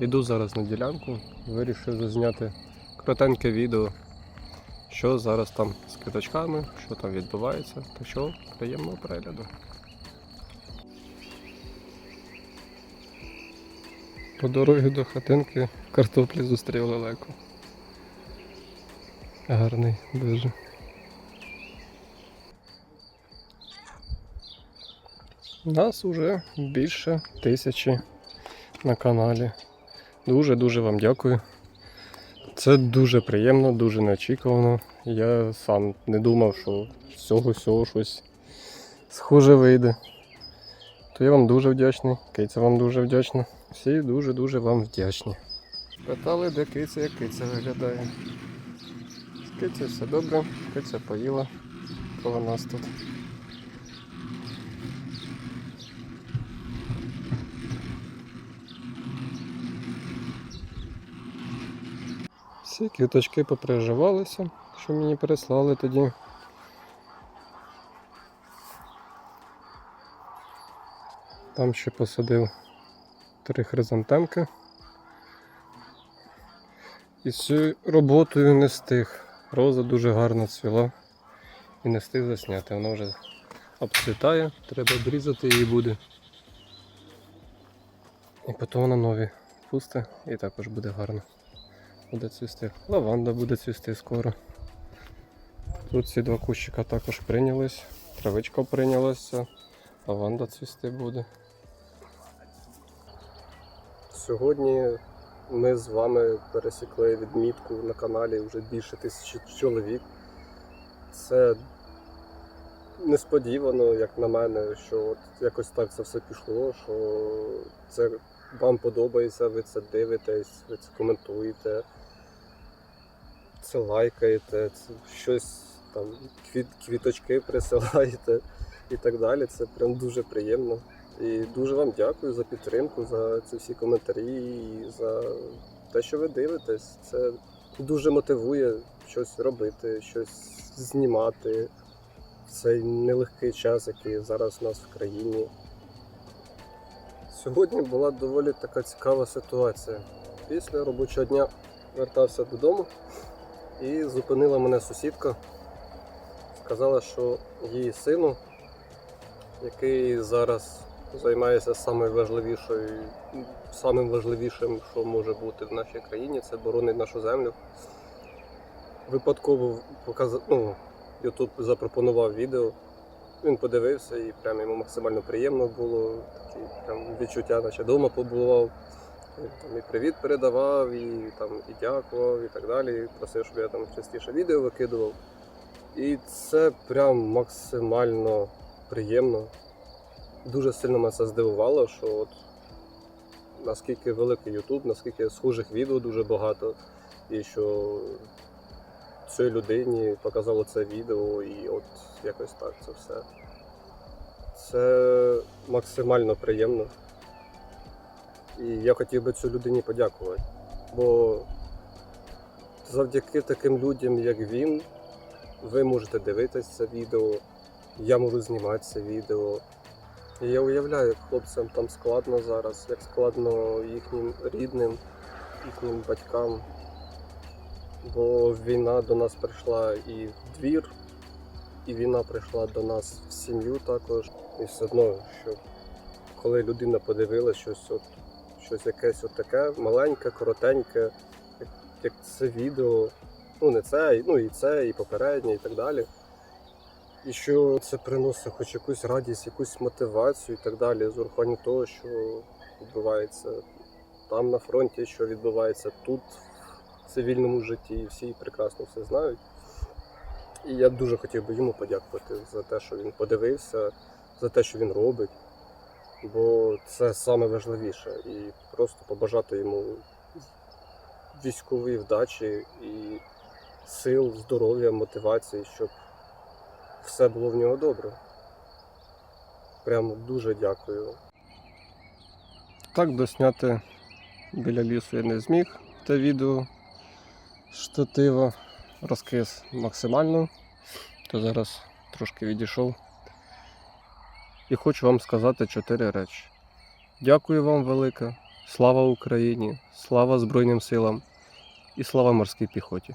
Йду зараз на ділянку, вирішив зазняти коротеньке відео, що зараз там з квіточками, що там відбувається. Так що приємного перегляду. По дорозі до хатинки картоплі зустрів лелеку. Гарний дуже. Нас уже більше тисячі на каналі. Дуже-дуже вам дякую. Це дуже приємно, дуже неочікувано. Я сам не думав, що з цього всього щось схоже вийде. То я вам дуже вдячний, киця вам дуже вдячна. Всі дуже-дуже вам вдячні. Питали, де киця, як киця виглядає. З кицею все добре, киця поїла коло нас тут. Всі квіточки поприживалися, що мені переслали тоді. Там ще посадив три хризантемки. І з роботою не встиг. Роза дуже гарно цвіла і не встиг засняти. Вона вже обцвітає, треба обрізати її буде. І потім вона нові пусте і також буде гарно буде цвісти. Лаванда буде цвісти скоро. Тут ці два кущика також прийнялись. Травичка прийнялася, лаванда цвісти буде. Сьогодні ми з вами пересікли відмітку на каналі вже більше тисячі чоловік. Це несподівано, як на мене, що от якось так це все пішло, що це вам подобається, ви це дивитесь, ви це коментуєте, це лайкаєте, це щось там, квіт, квіточки присилаєте і так далі. Це прям дуже приємно. І дуже вам дякую за підтримку, за ці всі коментарі, і за те, що ви дивитесь. Це дуже мотивує щось робити, щось знімати цей нелегкий час, який зараз у нас в країні. Сьогодні була доволі така цікава ситуація. Після робочого дня вертався додому і зупинила мене сусідка. Сказала, що її сину, який зараз займається самою важливішою, самим важливішим, що може бути в нашій країні, це боронить нашу землю. Випадково показав, ну, YouTube запропонував відео. Він подивився і прям йому максимально приємно було. Такі прям відчуття, наче вдома побував. Там і привіт передавав, і там і дякував, і так далі. Просив, щоб я там частіше відео викидував. І це прям максимально приємно. Дуже сильно мене це здивувало, що от наскільки великий YouTube, наскільки схожих відео дуже багато, і що цій людині показало це відео, і от якось так це все. Це максимально приємно. І я хотів би цій людині подякувати. Бо завдяки таким людям, як він, ви можете дивитися це відео, я можу знімати це відео. І я уявляю, як хлопцям там складно зараз, як складно їхнім рідним, їхнім батькам. Бо війна до нас прийшла і в двір, і війна прийшла до нас в сім'ю також. І все одно, що коли людина подивилася щось, от, щось якесь от таке маленьке, коротеньке, як, як це відео, ну не це, ну і це, і попереднє, і так далі. І що це приносить хоч якусь радість, якусь мотивацію і так далі, з урахуванням того, що відбувається там на фронті, що відбувається тут, в цивільному житті, і всі прекрасно все знають. І я дуже хотів би йому подякувати за те, що він подивився, за те, що він робить. Бо це саме важливіше. І просто побажати йому військової вдачі і сил, здоров'я, мотивації, щоб все було в нього добре. Прямо дуже дякую. Так досняти біля лісу я не зміг те відео з штатива. Розкис максимально, то зараз трошки відійшов. І хочу вам сказати чотири речі. Дякую вам велике Слава Україні! Слава Збройним силам і слава морській піхоті!